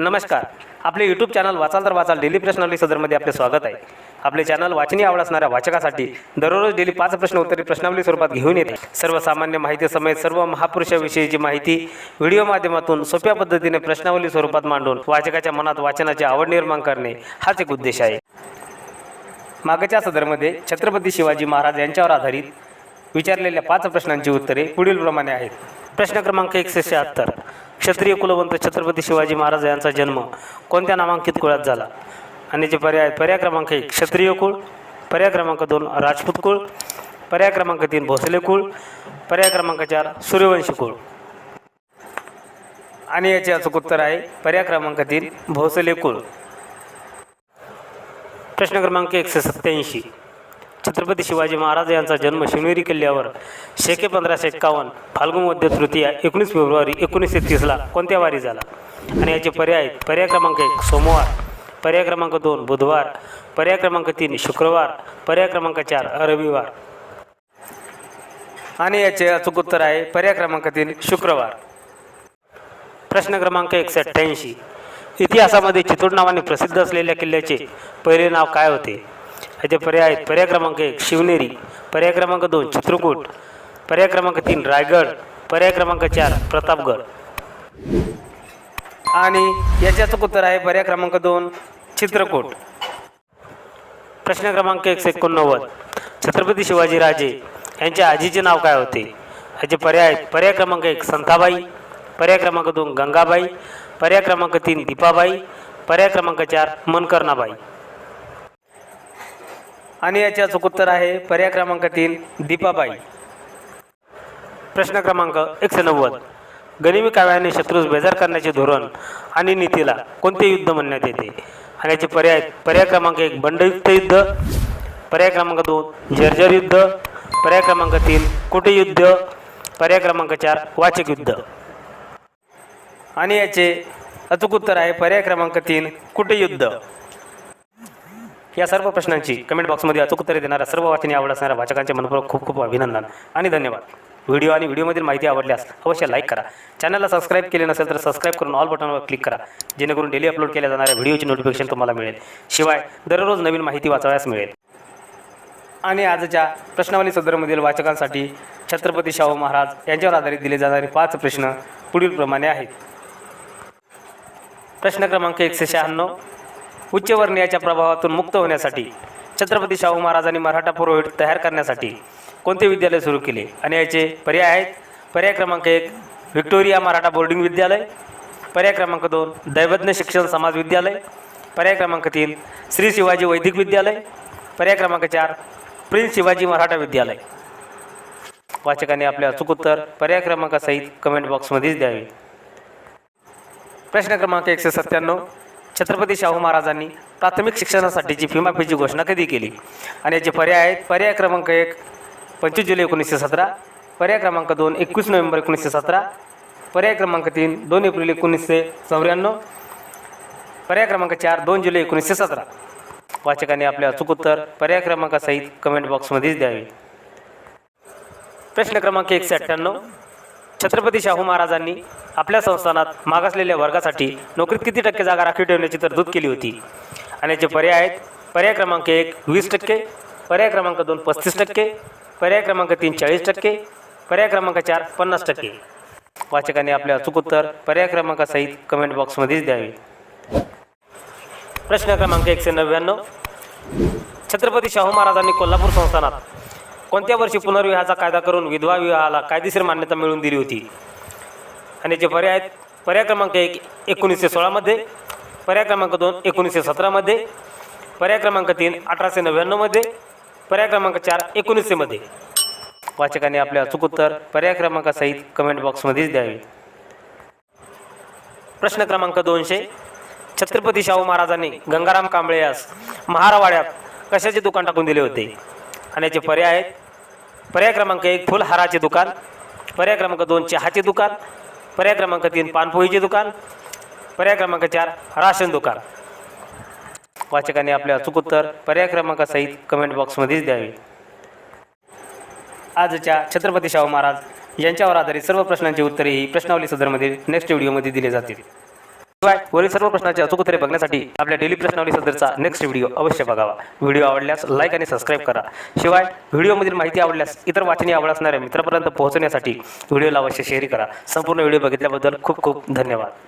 नमस्कार. आपले YouTube channel वाचाल तर वाचाल. डेली प्रश्नावली सदरमध्ये आपले स्वागत आहे. आपले चॅनल वाचनीय आवड असणाऱ्या वाचकासाठी दररोज डेली पाच प्रश्न उत्तरे प्रश्नावली स्वरूपात घेऊन येते. सर्वसामान्य माहिती समेत सर्व महापुरुषाविषयीची माहिती व्हिडिओ माध्यमातून सोप्या पद्धतीने प्रश्नावली स्वरूपात मांडून वाचकाच्या मनात वाचनाची आवड निर्माण करणे हाच एक उद्देश आहे. मागच्या सदरमध्ये छत्रपती शिवाजी महाराज यांच्यावर आधारित विचारलेल्या पाच प्रश्नांची उत्तरे पुढीलप्रमाणे आहेत. प्रश्न क्रमांक एकशे शहात्तर. क्षत्रिय कुलवंत छत्रपती शिवाजी महाराज यांचा जन्म कोणत्या नामांकित कुळात झाला? आणि जे पर्याय आहेत, पर्याय क्रमांक एक क्षत्रिय कुळ पर्याय क्रमांक दोन राजपूत कुळ पर्याय क्रमांक तीन भोसले कुळ पर्याय क्रमांक चार सूर्यवंशी कुळ. आणि याचे अचूक उत्तर आहे पर्याय क्रमांक तीन भोसले कुळ. प्रश्न क्रमांक एकशे सत्याऐंशी छत्रपती शिवाजी महाराज यांचा जन्म शिवनेरी किल्ल्यावर शेके पंधराशे एक्कावन्न फाल्गुन मध्य तृतीया एकोणीस फेब्रुवारी एकोणीसशे तीसला कोणत्या वारी झाला? आणि याचे पर्याय आहेत. पर्याय क्रमांक एक सोमवार. पर्याय क्रमांक दोन बुधवार. पर्याय क्रमांक तीन शुक्रवार. पर्याय क्रमांक चार रविवार. आणि याचे अचूक उत्तर आहे. पर्याय क्रमांक तीन शुक्रवार. प्रश्न क्रमांक एकशे अठ्ठ्याऐंशी इतिहासामध्ये चितूर नावाने प्रसिद्ध असलेल्या किल्ल्याचे पहिले नाव काय होते? याचे पर्याय आहेत. पर्याय क्रमांक एक शिवनेरी. पर्याय क्रमांक दोन चित्रकूट. पर्याय क्रमांक तीन रायगड. पर्याय क्रमांक चार प्रतापगड. आणि याचे अचूक उत्तर आहे पर्याय क्रमांक दोन चित्रकूट. प्रश्न क्रमांक एकशे एकोणनव्वद. छत्रपती शिवाजी राजे यांच्या आजीचे नाव काय होते? याचे पर्याय आहेत. पर्याय क्रमांक एक संथाबाई. पर्याय क्रमांक दोन गंगाबाई. पर्याय क्रमांक तीन दीपाबाई. पर्याय क्रमांक चार मनकर्णाबाई आणि याचे अचूक उत्तर आहे पर्याय क्रमांक तीन दीपाबाई. प्रश्न क्रमांक एकशे नव्वद. गनिमी काव्याने शत्रूस बेजार करण्याचे धोरण आणि नीतीला कोणते युद्ध म्हणण्यात येते? आणि याचे पर्याय पर्याय क्रमांक एक बंडयुक्त युद्ध. पर्याय क्रमांक दोन जर्जर युद्ध. पर्याय क्रमांक तीन कुटयुद्ध पर्याय क्रमांक चार वाचक युद्ध. आणि याचे अचूक उत्तर आहे पर्याय क्रमांक तीन कुटयुद्ध या सर्व प्रश्नांची कमेंट बॉक्समध्ये अचूक उत्तरे देणाऱ्या सर्व वाचनी आवड असणाऱ्या वाचकांचे मनपूर्वक खूप खूप अभिनंदन आणि धन्यवाद. व्हिडिओ आणि व्हिडिओमधील माहिती आवडल्यास अवश्य लाईक करा. चॅनलला सबस्क्राईब केले नसेल तर सबस्क्राईब करून ऑल बटनवर क्लिक करा. जेणेकरून डेली अपलोड केल्या जाणाऱ्या व्हिडिओची नोटिफिकेशन तुम्हाला मिळेल. शिवाय दररोज नवीन माहिती वाचावयास मिळेल. आणि आजच्या प्रश्नावली सदरमधील वाचकांसाठी छत्रपती शाहू महाराज यांच्यावर आधारित दिले जाणारे पाच प्रश्न पुढीलप्रमाणे आहेत. प्रश्न क्रमांक एकशे शहाण्णव उच्चवर्णीयाच्या प्रभावातून मुक्त होण्यासाठी छत्रपती शाहू महाराजांनी मराठा पुरोहित तयार करण्यासाठी कोणते विद्यालय सुरू केले? आणि याचे पर्याय आहेत. पर्याय क्रमांक एक व्हिक्टोरिया मराठा बोर्डिंग विद्यालय. पर्याय क्रमांक दोन दैवज्ञ शिक्षण समाज विद्यालय. पर्याय क्रमांक तीन श्री शिवाजी वैदिक विद्यालय. पर्याय क्रमांक चार प्रिन्स शिवाजी मराठा विद्यालय. वाचकांनी आपले अचूक उत्तर पर्याय क्रमांकासहित कमेंट बॉक्समध्येच द्यावे. प्रश्न क्रमांक एकशे सत्त्याण्णव छत्रपती शाहू महाराजांनी प्राथमिक शिक्षणासाठीची फीमाफीची घोषणा कधी केली? आणि याचे पर्याय आहेत. पर्याय क्रमांक एक पंचवीस जुलै एकोणीसशे सतरा. पर्याय क्रमांक दोन एकवीस नोव्हेंबर एकोणीसशे सतरा. पर्याय क्रमांक तीन दोन एप्रिल एकोणीसशे चौऱ्याण्णव. पर्याय क्रमांक चार दोन जुलै एकोणीसशे सतरा. वाचकांनी आपले अचूक उत्तर पर्याय क्रमांकासहित कमेंट बॉक्समध्येच द्यावे. प्रश्न क्रमांक एकशे अठ्ठ्याण्णव. छत्रपती शाहू महाराजांनी आपल्या संस्थानात मागासलेल्या वर्गासाठी नोकरीत किती टक्के जागा राखीव ठेवण्याची तरतूद केली होती? आणि याचे पर्याय आहेत? पर्याय क्रमांक एक वीस टक्के. पर्याय क्रमांक दोन पस्तीस टक्के. पर्याय क्रमांक तीन चाळीस टक्के. पर्याय क्रमांक चार पन्नास टक्के. वाचकांनी आपले अचूक उत्तर पर्याय क्रमांकासहित कमेंट बॉक्समध्येच द्यावे. प्रश्न क्रमांक एकशे नव्याण्णव. छत्रपती शाहू महाराजांनी कोल्हापूर संस्थानात कोणत्या वर्षी पुनर्विवाहाचा कायदा करून विधवा विवाहाला कायदेशीर मान्यता मिळवून दिली होती? आणि जे पर्याय आहेत पर्याय क्रमांक एक एकोणीसशे सोळामध्ये पर्याय क्रमांक दोन एकोणीसशे सतरामध्ये पर्याय क्रमांक तीन अठराशे नव्याण्णवमध्ये पर्याय क्रमांक चार एकोणीसशेमध्ये वाचकाने आपले अचूक उत्तर पर्याय क्रमांकासहित कमेंट बॉक्समध्येच द्यावे. प्रश्न क्रमांक दोनशे छत्रपती शाहू महाराजांनी गंगाराम कांबळे यास महारावाड्यात कशाचे दुकान टाकून दिले होते? खाण्याचे पर्याय आहेत. पर्याय क्रमांक एक फुलहाराचे दुकान. पर्याय क्रमांक दोन चहाचे दुकान. पर्याय क्रमांक तीन पानपोळीचे दुकान. पर्याय क्रमांक चार राशन दुकान. वाचकाने आपले अचूक उत्तर पर्याय क्रमांकासहित कमेंट बॉक्समध्येच द्यावे. आजच्या छत्रपती शाहू महाराज यांच्यावर आधारित सर्व प्रश्नांची उत्तरे ही प्रश्नावली सदरमध्ये नेक्स्ट व्हिडिओमध्ये दिले जातील. शिवाय वरील सर्व प्रश्नाचे अचूक उत्तरे बघण्यासाठी आपल्या डेली प्रश्नावली सदरचा नेक्स्ट व्हिडिओ अवश्य बघावा. व्हिडिओ आवडल्यास लाईक आणि सबस्क्राईब करा. शिवाय व्हिडिओमधील माहिती आवडल्यास इतर वाचनी आवड असणाऱ्या मित्रांपर्यंत पोहोचण्यासाठी व्हिडिओला अवश्य शेअर करा. संपूर्ण व्हिडिओ बघितल्याबद्दल खूप खूप धन्यवाद.